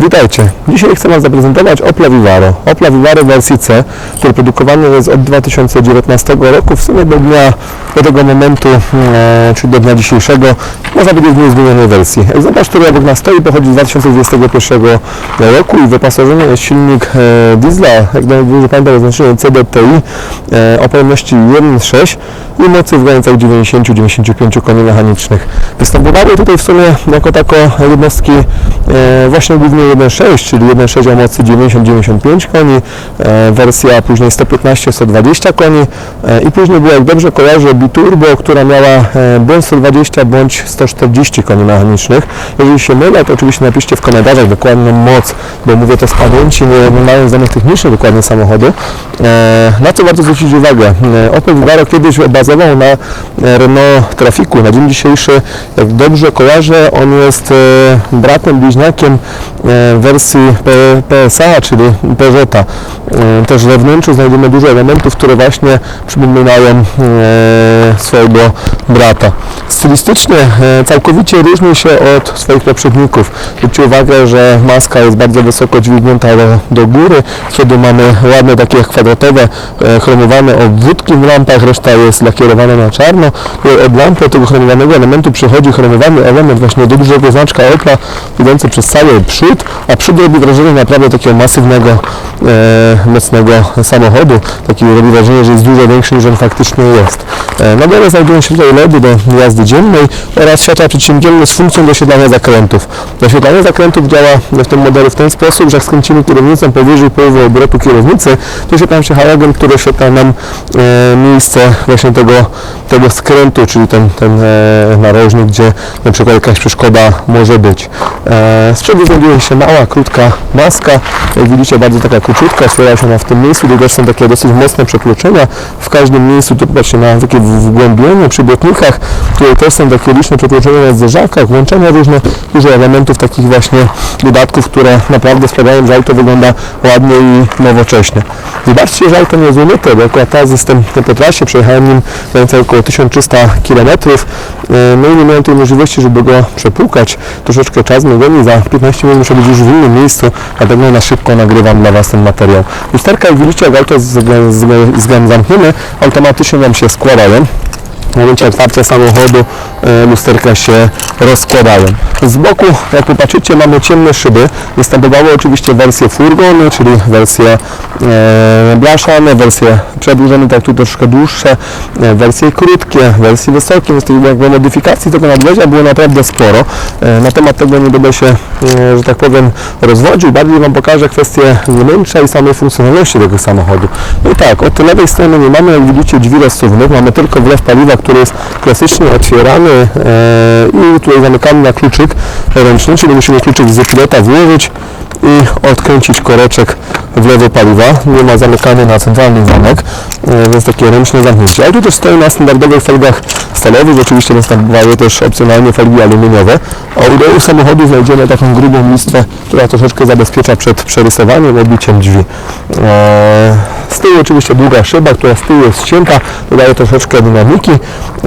Witajcie. Dzisiaj chcę Wam zaprezentować Opla Vivaro. Opla Vivaro w wersji C, który produkowany jest od 2019 roku, w sumie do dnia, do tego momentu, e, czyli do dnia dzisiejszego, można powiedzieć w niezmienionej wersji. Egzemplarz, który obok nas stoi, pochodzi z 2021 roku i wyposażony jest silnik e, diesla, jak dobrze pamiętam, oznaczony CDTI e, o pojemności 1.6 i mocy w granicach 90-95 koni mechanicznych. Występowały tutaj w sumie jako tako jednostki właśnie głównie 1.6, czyli 1.6 o mocy 90-95 koni, wersja później 115-120 koni i później była, jak dobrze kojarzę, Biturbo, która miała e, bądź 120 bądź 140 koni mechanicznych. Jeżeli się mylę, to oczywiście napiszcie w komentarzach dokładną moc, bo mówię to z pamięci, nie, mając danych technicznych dokładnie samochodu. E, na co warto zwrócić uwagę? E, Opel Vivaro kiedyś bazował na Renault Trafiku. Na dzień dzisiejszy, jak dobrze kojarzę, on jest bratem, bliźniakiem wersji PSA, czyli Peugeota. Też we wnętrzu znajdziemy dużo elementów, które właśnie przypominają é, só brata. Stylistycznie e, całkowicie różni się od swoich poprzedników. Zwróćcie uwagę, że maska jest bardzo wysoko dźwignięta do, do góry. Przodu mamy ładne takie kwadratowe, e, chromowane obwódki w lampach, reszta jest lakierowana na czarno. I Od lampy tego chromowanego elementu przychodzi chromowany element właśnie do dużego znaczka Opla, idący przez cały przód, a przód robi wrażenie naprawdę takiego masywnego, e, mocnego samochodu. Taki robi wrażenie, że jest dużo większy niż on faktycznie jest. E, na dole znajdują się tutaj LEDy do jazdy dziennej oraz światła przeciwdzienne z funkcją doświetlania zakrętów. Doświetlanie zakrętów działa w tym modelu w ten sposób, że jak skręcimy kierownicą powyżej połowy obrotu kierownicy, to wyświetla nam się halogen, który oświetla nam e, miejsce właśnie tego, tego skrętu, czyli ten, ten e, narożnik, gdzie na przykład jakaś przeszkoda może być. E, z przodu znajduje się mała, krótka maska. Jak widzicie, bardzo taka króciutka, otwiera się ona w tym miejscu, też są takie dosyć mocne przepluczenia. W każdym miejscu, tu popatrzcie na takie wgłębienie przy błotnikach, które też są takie liczne przepluczenia na zderzakach, łączenia różne, dużo elementów takich właśnie dodatków, które naprawdę sprawiają, że auto wygląda ładnie i nowocześnie. Zobaczcie, że auto nie jest umyte, bo akurat teraz jestem po trasie, przejechałem nim granicach około 1300 km, no i nie miałem tej możliwości, żeby go przepłukać. Troszeczkę czas mnie goni, za 15 minut muszę być już w innym miejscu, dlatego na szybko nagrywam dla Was ten materiał. Lusterka, jak widzicie, jak auto z, z, z, z zamkniemy, automatycznie nam się składają. W momencie otwarcia samochodu e, lusterka się rozkładają. Z boku, jak popatrzycie, mamy ciemne szyby. Występowały oczywiście wersje furgony, czyli wersje blaszane, wersje przedłużone, tak tu troszkę dłuższe, e, wersje krótkie, wersje wysokie, więc tych jakby modyfikacji tego nadwozia było naprawdę sporo. E, na temat tego nie będę się, e, że tak powiem, rozwodził. Bardziej Wam pokażę kwestię wnętrza i samej funkcjonalności tego samochodu. No i tak, od lewej strony nie mamy, jak widzicie, drzwi rozsuwnych, mamy tylko wlew paliwa, który jest klasycznie otwierany e, i tutaj zamykamy na kluczyk ręczny, czyli musimy kluczyk z pilota włożyć i odkręcić koreczek w lewo paliwa. Nie ma zamykania na centralny zamek, e, więc takie ręczne zamknięcie. Tu też stoi na standardowych felgach stalowych, oczywiście występowały też opcjonalnie felgi aluminiowe. A u dołu samochodu znajdziemy taką grubą listwę, która troszeczkę zabezpiecza przed przerysowaniem, odbiciem drzwi. E, z tyłu oczywiście długa szyba, która z tyłu jest ścięta, dodaje troszeczkę dynamiki.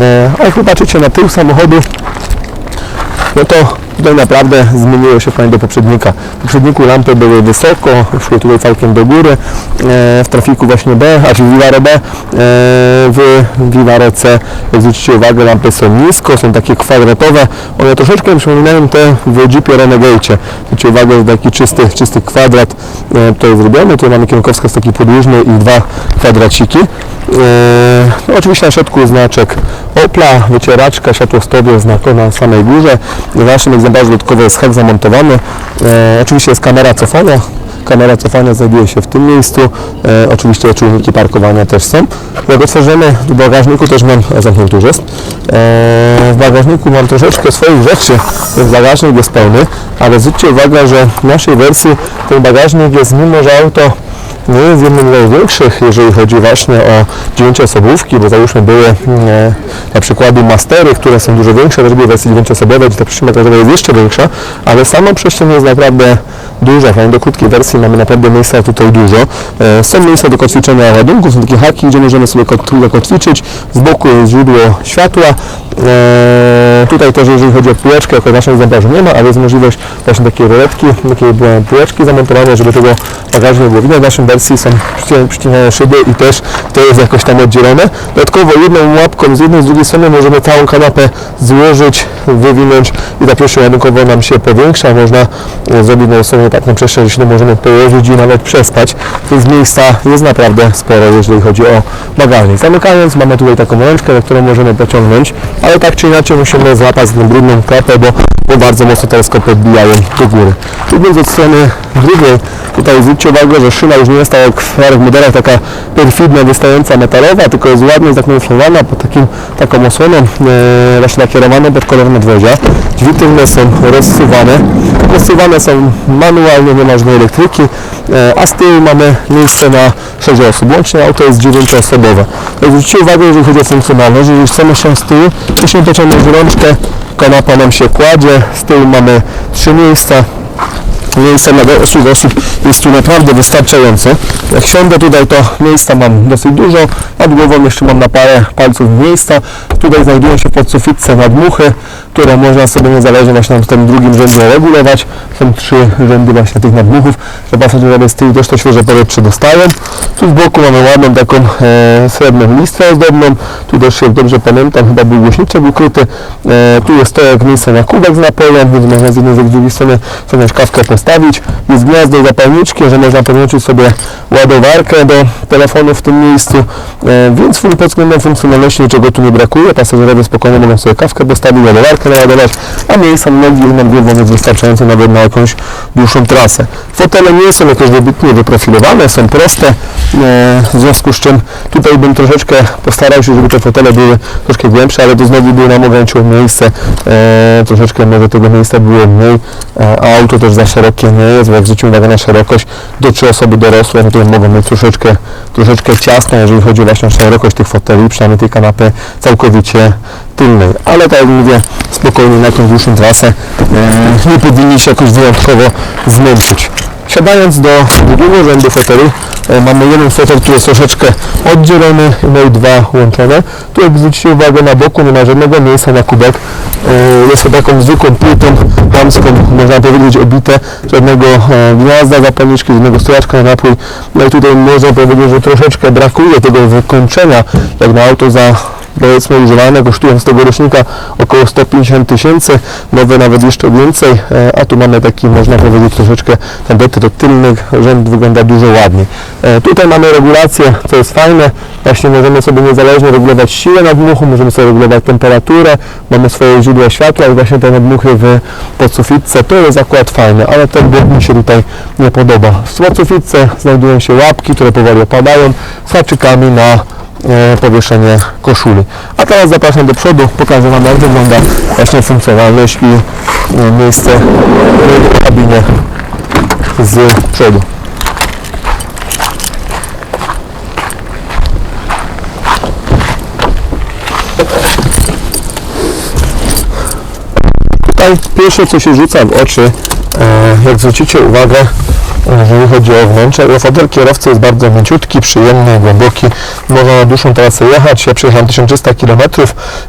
E, a jak popatrzycie na tył samochodu, no to tutaj naprawdę zmieniło się fajnie do poprzednika. W poprzedniku lampy były wysoko, szły tutaj całkiem do góry, e, w trafiku właśnie B, a w Vivaro B, e, w Vivaro C, jak zwrócicie uwagę, lampy są nisko, są takie kwadratowe, one troszeczkę przypominają te w Jeepie Renegade. Zwróćcie uwagę, że taki czysty, czysty kwadrat e, jest zrobiony, tutaj mamy kierunkowskaz taki podłużny i dwa kwadraciki. E, No, oczywiście na środku znaczek Opla, wycieraczka, światło stop jest na, samej górze. W naszym egzemplarzu dodatkowo jest hak zamontowany. E, oczywiście jest kamera cofania. Kamera cofania znajduje się w tym miejscu. E, oczywiście czujniki parkowania też są. Jak otworzymy w bagażniku też mam, zamknięty już jest. E, w bagażniku mam troszeczkę swoich rzeczy, więc bagażnik jest pełny, ale zwróćcie uwagę, że w naszej wersji ten bagażnik jest, mimo że auto nie jest jednym z największych, jeżeli chodzi właśnie o dziewięcioosobówki, bo załóżmy były e, na przykładu mastery, które są dużo większe, też były w wersji dziewięcioosobowej, gdzie ta przestrzeń jest jeszcze większa, ale sama przestrzeń jest naprawdę duża, fajnie do krótkiej wersji mamy naprawdę miejsca tutaj dużo. E, Są miejsca do kotwiczenia ładunków, są takie haki, gdzie możemy sobie kot- zakotwiczyć. Z boku jest źródło światła. E, Tutaj też jeżeli chodzi o półeczkę, jako naszym egzemplarzu nie ma, ale jest możliwość właśnie takiej roletki, takiej półeczki zamontowane, żeby tego bagażu nie było widać. W naszej wersji są przycinane- szyby i też to jest jakoś tam oddzielone. Dodatkowo jedną łapką z jednej z drugiej strony możemy całą kanapę złożyć, wywinąć i ta przestrzeń ładunkowa nam się powiększa. Można e, zrobić na sobie taką przestrzeń, że się możemy położyć i nawet przespać. Więc miejsca jest naprawdę sporo, jeżeli chodzi o bagażnik. Zamykając mamy tutaj taką ręczkę, na którą możemy pociągnąć, ale tak czy inaczej musimy złapać tę brudną klapę, bo, bo bardzo mocno teleskopy odbijają do góry. Tu więc od strony drugiej, tutaj zwróćcie uwagę, że szyna już nie jest tak jak w starych modelach taka perfidna, wystająca metalowa, tylko jest ładnie zakamuflowana pod takim, taką osłoną e, właśnie nakierowaną pod kolor medwedzia. Tylne są rozsuwane. Rozsuwane są manualnie, nie ma żadnej elektryki, e, a z tyłu mamy miejsce na 6 osób. Łącznie auto jest 9-osobowe. Jak zwróćcie uwagę, jeżeli chodzi o funkcjonalność, jeżeli chcemy się z tyłu, musimy pociągnąć rączkę, kanapa nam się kładzie, z tyłu mamy 3 miejsca, miejsca na 8 osób jest tu naprawdę wystarczająco. Jak siądę tutaj, to miejsca mam dosyć dużo. Nad głową jeszcze mam na parę palców miejsca. Tutaj znajdują się pod sufitce nadmuchy, które można sobie niezależnie właśnie na tym drugim rzędzie regulować. Są trzy rzędy właśnie tych nadmuchów, że pasażerowie z tyłu też to świeże powietrze dostają. Tu z boku mamy ładną taką e, srebrną listwę ozdobną. Tu też, jak dobrze pamiętam, chyba był głośniczek ukryty. E, tu jest to jak miejsce na kubek z napojem, więc można z jednej z drugiej strony sobie kawkę postawić. Jest gniazdo zapalniczki, że można podłączyć sobie ładowarkę do telefonu w tym miejscu, e, więc pod względem funkcjonalności niczego tu nie brakuje. Pasażerowie spokojnie mogą sobie kawkę postawić, ładowarkę naładować, a miejsca na nogi nad głową jest nawet na jakąś dłuższą trasę. Fotele nie są jakoś wybitnie wyprofilowane, są proste, e, w związku z czym tutaj bym troszeczkę postarał się, żeby te fotele były troszkę głębsze, ale to znowu było nam ograniczyło miejsce, e, troszeczkę może tego miejsca było mniej, e, a auto też za szerokie nie jest, bo jak zwrócimy uwagę na szerokość, do trzy osoby dorosłe, no to mogą być troszeczkę, troszeczkę ciasne, jeżeli chodzi właśnie o szerokość tych foteli, przynajmniej tej kanapy całkowicie tylnej, ale tak jak mówię, spokojnie na jakąś dłuższą trasę e, nie powinni się jakoś wyjątkowo zmęczyć. Siadając do drugiego rzędu foteli, e, mamy jeden fotel, który jest troszeczkę oddzielony, no i dwa łączone. Tu jak zwrócicie uwagę na boku, nie ma żadnego miejsca na kubek. E, Jest to taką zwykłą płytą damską, można powiedzieć obite, żadnego gniazda zapalniczki, żadnego stojaczka na napój. No i tutaj można powiedzieć, że troszeczkę brakuje tego wykończenia, jak na auto za powiedzmy używane, kosztują z tego rocznika około 150 tysięcy, nowe nawet jeszcze więcej, e, a tu mamy taki, można powiedzieć, troszeczkę ten dety do tylnych rzęd wygląda dużo ładniej. E, Tutaj mamy regulację, co jest fajne, właśnie możemy sobie niezależnie regulować siłę nadmuchu, możemy sobie regulować temperaturę, mamy swoje źródła światła i właśnie te nadmuchy w podsufitce, to jest akurat fajne, ale ten blok mi się tutaj nie podoba. W podsufitce znajdują się łapki, które powoli opadają, z haczykami na powieszenie koszuli. A teraz zapraszam do przodu, pokażę Wam jak wygląda właśnie funkcjonalność i e, miejsce w kabinie z przodu. Tutaj pierwsze co się rzuca w oczy, e, jak zwrócicie uwagę, jeżeli chodzi o wnętrze, fotel kierowcy jest bardzo mięciutki, przyjemny, głęboki. Można na dłuższą trasę jechać. Ja przejechałem 1300 km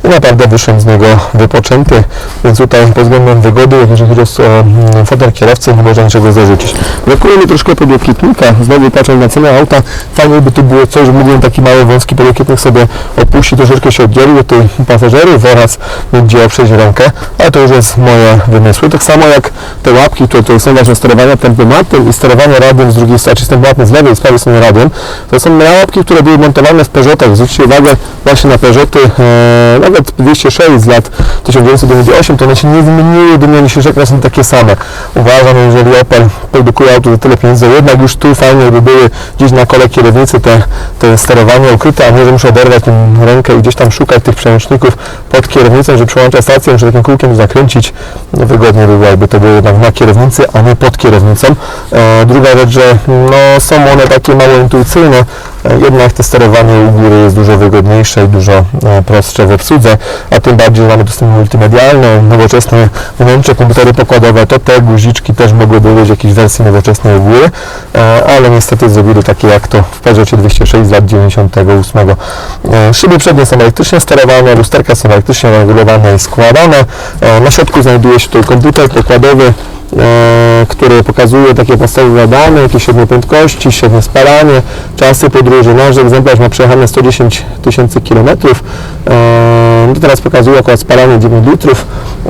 naprawdę wyszłem z niego wypoczęty, więc tutaj pod względem wygody, jeżeli chodzi o mm, fotel kierowcy, nie można niczego zarzucić. Brakuje mi troszkę podłokietnika, znowu patrząc na cenę auta, fajnie by tu było coś, że mógłbym taki mały wąski podłokietnik sobie opuścić, troszeczkę się oddzielił od tych pasażerów oraz będzie oprzeć rękę, ale to już jest moje wymysły. Tak samo jak te łapki, które tutaj są właśnie sterowania tempomatem i sterowanie radiem z drugiej strony, czy tempomatem z lewej z prawej strony radiem, to są łapki, które były montowane w Peugeotach. Zwróćcie uwagę właśnie na Peugeoty, e, nawet 206 z lat 1998, to one się nie zmieniły do dnia dzisiejszego, są takie same. Uważam, że jeżeli Opel produkuje auto za tyle pieniędzy, jednak już tu fajnie by były gdzieś na kole kierownicy te, te sterowanie ukryte, a nie, że muszę oderwać im rękę i gdzieś tam szukać tych przełączników pod kierownicą, że przełącza stację, muszę takim kółkiem zakręcić. No, wygodniej by było, jakby to było jednak na kierownicy, a nie pod kierownicą. E, druga rzecz, że no, są one takie mało intuicyjne, Jednak to sterowanie u góry jest dużo wygodniejsze i dużo e, prostsze w obsłudze, a tym bardziej mamy dostęp multimedialny, nowoczesne wnętrze, komputery pokładowe, to te guziczki też mogłyby być w jakiejś wersji nowoczesnej u góry, e, ale niestety zrobili takie jak to w Peugeotie 206 z lat 98. E, Szyby przednie są elektrycznie sterowane, lusterka są elektrycznie regulowane i składane. Na środku znajduje się tutaj komputer pokładowy, który pokazuje takie podstawowe dane, jakieś średnie prędkości, średnie spalanie, czasy podróży. Nasz egzemplarz ma przejechane 110 tysięcy kilometrów. E, no teraz pokazuje akurat spalanie 9 litrów.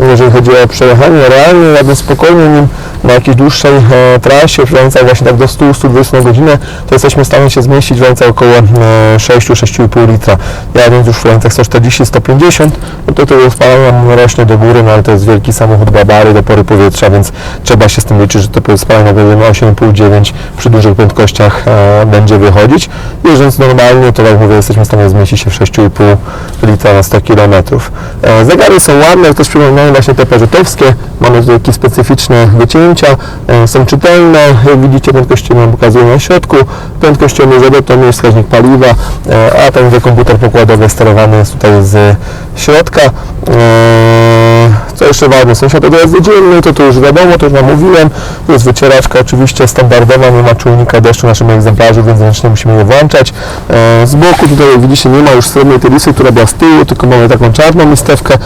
Jeżeli chodzi o przejechanie, realnie jakby spokojnie nim na jakiejś dłuższej e, trasie, w granicach właśnie tak do 100-120 na godzinę, to jesteśmy w stanie się zmieścić w granicach około e, 6-6,5 litra. Jadąc już w granicach 140-150, no to to nam rośnie do góry, no ale to jest wielki samochód babary do pory powietrza, więc trzeba się z tym liczyć, że to spalanie powiedzmy 8,5-9 przy dużych prędkościach e, będzie wychodzić. Jeżdżąc normalnie, to jak mówię, jesteśmy w stanie zmieścić się w 6,5 litra na 100 km. E, zegary są ładne, jak też przypominają właśnie te peżetowskie. Mamy tutaj takie specyficzne wycięcia, e, są czytelne. Jak widzicie, prędkości nam pokazuje na środku. Prędkościomierzowe to nie jest wskaźnik paliwa, e, a ten komputer pokładowy sterowany jest tutaj z środka. E, co jeszcze ważne, są światło jazdy dziennej, to tu już wiadomo, to już Wam mówiłem. Jest wycieraczka oczywiście standardowa, nie ma czujnika deszczu w naszym egzemplarzu, więc ręcznie musimy je włączać. Z boku tutaj jak widzicie nie ma już srebrnej tylisy, która była z tyłu, tylko mamy taką czarną listewkę.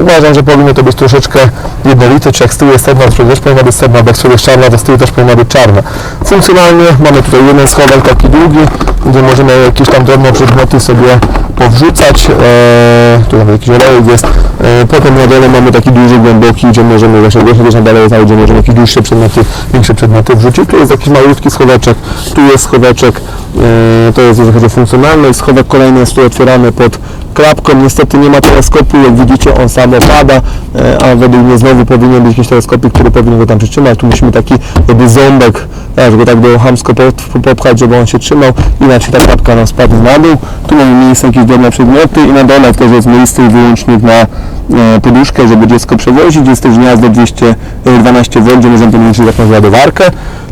Uważam, że powinno to być troszeczkę jednolite, czy jak z tyłu jest srebrna, to też powinna być srebrna, bo jak z przodu jest czarna, to z tyłu też powinna być czarna. Funkcjonalnie mamy tutaj jeden schowek taki długi, gdzie możemy jakieś tam drobne przedmioty sobie powrzucać. E, tu nawet jakiś olejek jest. E, potem na dole mamy taki duży, głęboki, gdzie możemy właśnie właśnie też na gdzie możemy jakieś dłuższe przedmioty, większe przedmioty wrzucić. Tu jest jakiś malutki schoweczek, tu jest schoweczek, e, to jest jeżeli chodzi o funkcjonalność. Schowek kolejny jest tu otwierany pod klapką. Niestety nie ma teleskopu, jak widzicie on sam opada, e, a według mnie znowu powinien być jakiś teleskopik, który powinien go tam przytrzymać. Tu musimy taki jakby ząbek, e, żeby tak było chamsko po- popchać, żeby on się trzymał, inaczej ta klapka nam spadnie na dół. Tu mamy miejsce jakieś drobne przedmioty i na dole też jest miejsce i wyłącznik na poduszkę, żeby dziecko przewozić. Jest też gniazdo 212 V, gdzie możemy podłączyć jakąś ładowarkę.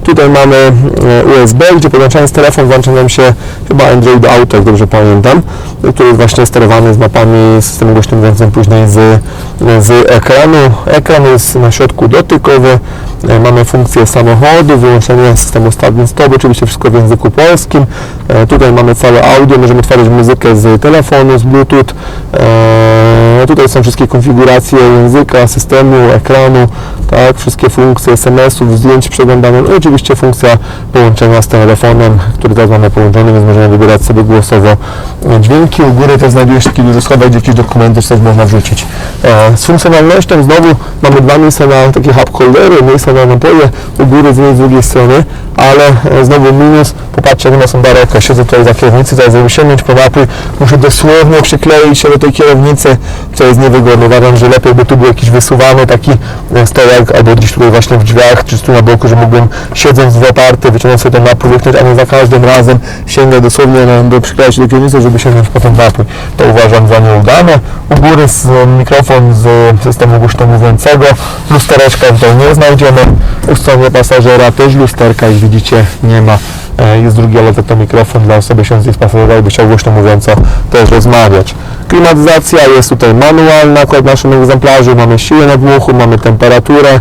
Tutaj mamy e, USB, gdzie podłączając telefon włącza nam się chyba Android Auto, jak dobrze pamiętam, który jest właśnie sterowany z mapami systemu głośno mówiącym później z, z ekranu. Ekran jest na środku dotykowy, e, mamy funkcję samochodu, wyłączenie systemu start stop, oczywiście wszystko w języku polskim. E, Tutaj mamy całe audio, możemy tworzyć muzykę z telefonu, z Bluetooth. E, Tutaj są wszystkie konfiguracje języka, systemu, ekranu, tak, wszystkie funkcje SMS-ów, zdjęć przeglądane, no oczywiście funkcja połączenia z telefonem, który teraz mamy połączony, więc możemy wybierać sobie głosowo dźwięki. U góry też znajduje się taki duży schowek, gdzie jakieś dokumenty też można wrzucić. E, Z funkcjonalnością znowu mamy dwa miejsca na takie hub holdery, miejsca na napoje, u góry z jednej z drugiej strony, ale e, znowu minus, popatrzcie jak one są daleko, siedzę tutaj za kierownicy, teraz żeby sięgnąć po napój, muszę dosłownie przykleić się do tej kierownicy, co jest niewygodne. Uważam, że lepiej by tu był jakiś wysuwany taki e, stołek, albo gdzieś tutaj właśnie w drzwiach, czy tu na boku, że mógłbym siedząc w oparty, wyciągnąć sobie ten napój, wypchnąć, a nie za każdym razem sięgać dosłownie na, do przyklejać do kierownicy, żeby sięgnąć po ten napój. To uważam za nieudane. U góry z, e, mikrofon z systemu głośno mówiącego, lustereczka tutaj nie znajdziemy. U strony pasażera też lusterka, jak widzicie, nie ma. E, Jest drugi, ale to mikrofon dla osoby siedzącej z pasażera, jakby chciał głośno mówiąco też rozmawiać. Klimatyzacja jest tutaj manualna, akurat w naszym egzemplarzu mamy siłę nadmuchu, mamy temperaturę,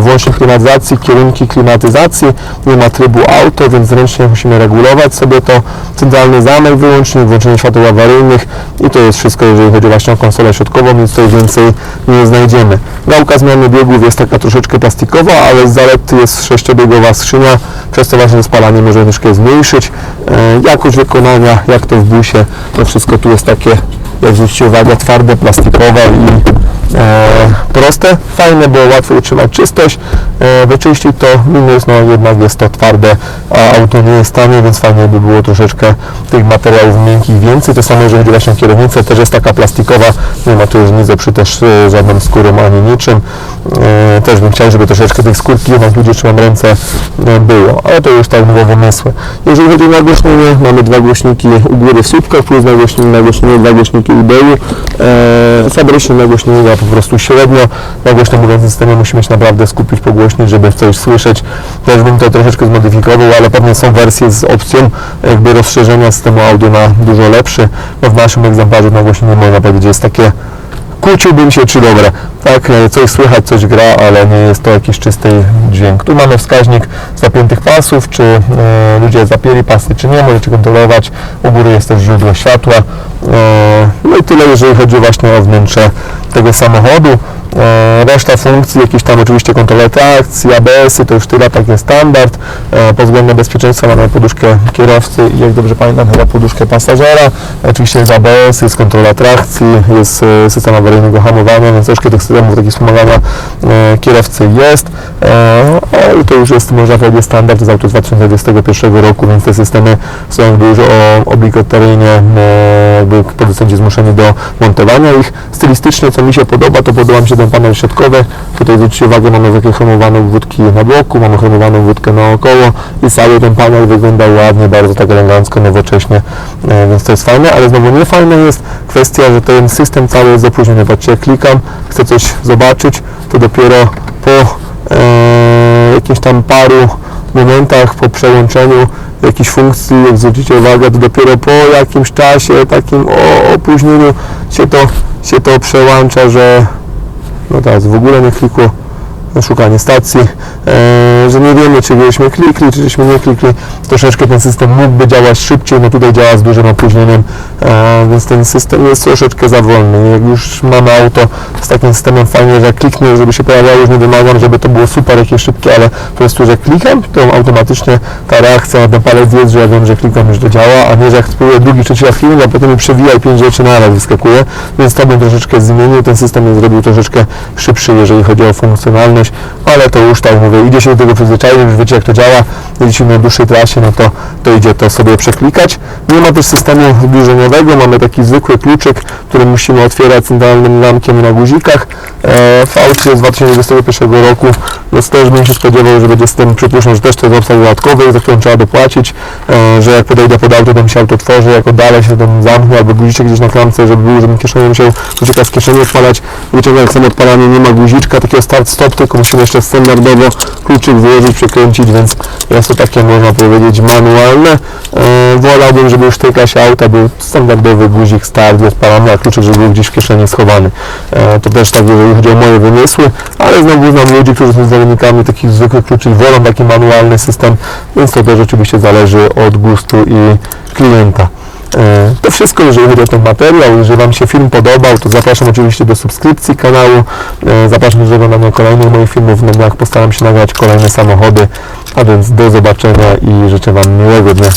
włącznik klimatyzacji, kierunki klimatyzacji, nie ma trybu auto, więc ręcznie musimy regulować sobie to. Centralny zamek wyłącznik, włączenie świateł awaryjnych i to jest wszystko, jeżeli chodzi właśnie o konsolę środkową, więc tutaj więcej nie znajdziemy. Gałka zmiany biegów jest taka troszeczkę plastikowa, ale z zalet jest sześciobiegowa skrzynia, przez to właśnie spalanie możemy troszkę zmniejszyć. E, jakość wykonania, jak to w busie, to wszystko tu jest takie, jak zwróćcie uwagę, twarde, plastikowe i e, proste, fajne, bo łatwo utrzymać czystość, e, wyczyścić to, minus, no jednak jest to twarde, a auto nie jest tanie, więc fajnie by było troszeczkę tych materiałów miękkich więcej, to samo jeżeli chodzi o kierownicę, też jest taka plastikowa, nie ma tu już nic oprzeć e, żadną skórą ani niczym, e, też bym chciał, żeby troszeczkę tej skórki jednak ludzie trzymam ręce e, było, ale to już tak mówią wymysły. Jeżeli chodzi o nagłośnienie, mamy dwa głośniki u góry w słupkach, plus nagłośnienie, nagłośnienie, dwa głośniki u dołu, e, fabryczne nagłośnienie po prostu średnio. Na głośno mówiącym systemie musimy się naprawdę skupić po głośniej, żeby coś słyszeć. Też bym to troszeczkę zmodyfikował, ale pewnie są wersje z opcją jakby rozszerzenia systemu audio na dużo lepszy. No w naszym egzemplarzu na głośno nie można powiedzieć, jest takie kłóciłbym się, czy dobre. Tak, e, coś słychać, coś gra, ale nie jest to jakiś czysty dźwięk. Tu mamy wskaźnik zapiętych pasów, czy e, ludzie zapięli pasy, czy nie, możecie kontrolować. U góry jest też źródło światła. E, no i tyle, jeżeli chodzi właśnie o wnętrze tego samochodu. E, reszta funkcji, jakieś tam oczywiście kontrole trakcji, ABS-y, to już tyle, taki standard. E, pod względem bezpieczeństwa mamy poduszkę kierowcy i jak dobrze pamiętam chyba poduszkę pasażera. Oczywiście jest ABS, jest kontrola trakcji, jest e, system awaryjnego hamowania, więc troszkę tych systemów takich wspomagania kierowcy jest. Ale to już jest, można powiedzieć, standard z auto z 2021 roku, więc te systemy są już obligatoryjnie jakby producenci zmuszeni do montowania ich. Stylistycznie, co mi się podoba, to podoba mi się ten panel środkowy. Tutaj zwróćcie uwagę, mamy takie chromowane wódki na boku, mamy chromowaną wódkę naokoło i cały ten panel wygląda ładnie, bardzo tak elegancko, nowocześnie, e, więc to jest fajne, ale znowu nie fajne jest kwestia, że ten system cały jest opóźniony. Patrzcie, jak klikam, chcę coś zobaczyć, to dopiero po e, jakimś tam paru momentach, po przełączeniu jakiejś funkcji, jak zwrócicie uwagę, to dopiero po jakimś czasie, takim o, opóźnieniu się to, się to przełącza, że no teraz w ogóle nie klikło szukanie stacji, e, że nie wiemy, czy żeśmy klikli, czy żeśmy nie klikli. Troszeczkę ten system mógłby działać szybciej, no tutaj działa z dużym opóźnieniem, e, więc ten system jest troszeczkę za wolny. Jak już mamy auto z takim systemem fajnie, że kliknę, żeby się pojawiało, już nie wymagam, żeby to było super jakieś szybkie, ale po prostu, że klikam, to automatycznie ta reakcja na ten palec jest, że ja wiem, że klikam, że to działa, a nie, że jak spróbuję drugi, trzeci raz kliknąć, a potem mi przewija i pięć rzeczy na raz wyskakuje, więc to bym troszeczkę zmienił, ten system zrobił troszeczkę szybszy, jeżeli chodzi o funkcjonalność, ale to już tak mówię, idzie się do tego przyzwyczaić, już wiecie jak to działa, jedziemy na dłuższej trasie, no to, to idzie to sobie przeklikać. Nie ma też systemu zbliżeniowego, mamy taki zwykły kluczyk, który musimy otwierać centralnym zamkiem na guzikach. E, w aucie z 2021 roku, więc też bym się spodziewał, że będzie system, przypuszczam, że też to jest opcja dodatkowa, za którą trzeba dopłacić, e, że jak podejdę pod auto, to mi się auto tworzy, jak oddalę się, to mi zamknie, albo guziczek gdzieś na klamce, żeby był, żebym kieszenią musiał guziczka z kieszeni odpalać. Wyciągam jak samo odpalanie, nie ma guziczka, takiego start-stop, tylko musimy jeszcze standardowo kluczyk wyłożyć, przekręcić, więc jest to takie, można powiedzieć, manualne. E, wolałbym, żeby już w tej klasie auta był standardowy guzik start odpalamy, a kluczyk, żeby był gdzieś w kieszeni schowany. E, to też tak, jeżeli chodzi o moje wymysły, ale znowu znam ludzi, którzy są zwolennikami takich zwykłych kluczy, wolą taki manualny system, więc to też oczywiście zależy od gustu i klienta. E, To wszystko, jeżeli chodzi o ten materiał. Jeżeli Wam się film podobał, to zapraszam oczywiście do subskrypcji kanału. Zapraszam do oglądania kolejnych moich filmów. Na dniach postaram się nagrać kolejne samochody. A więc do zobaczenia i życzę Wam miłego dnia.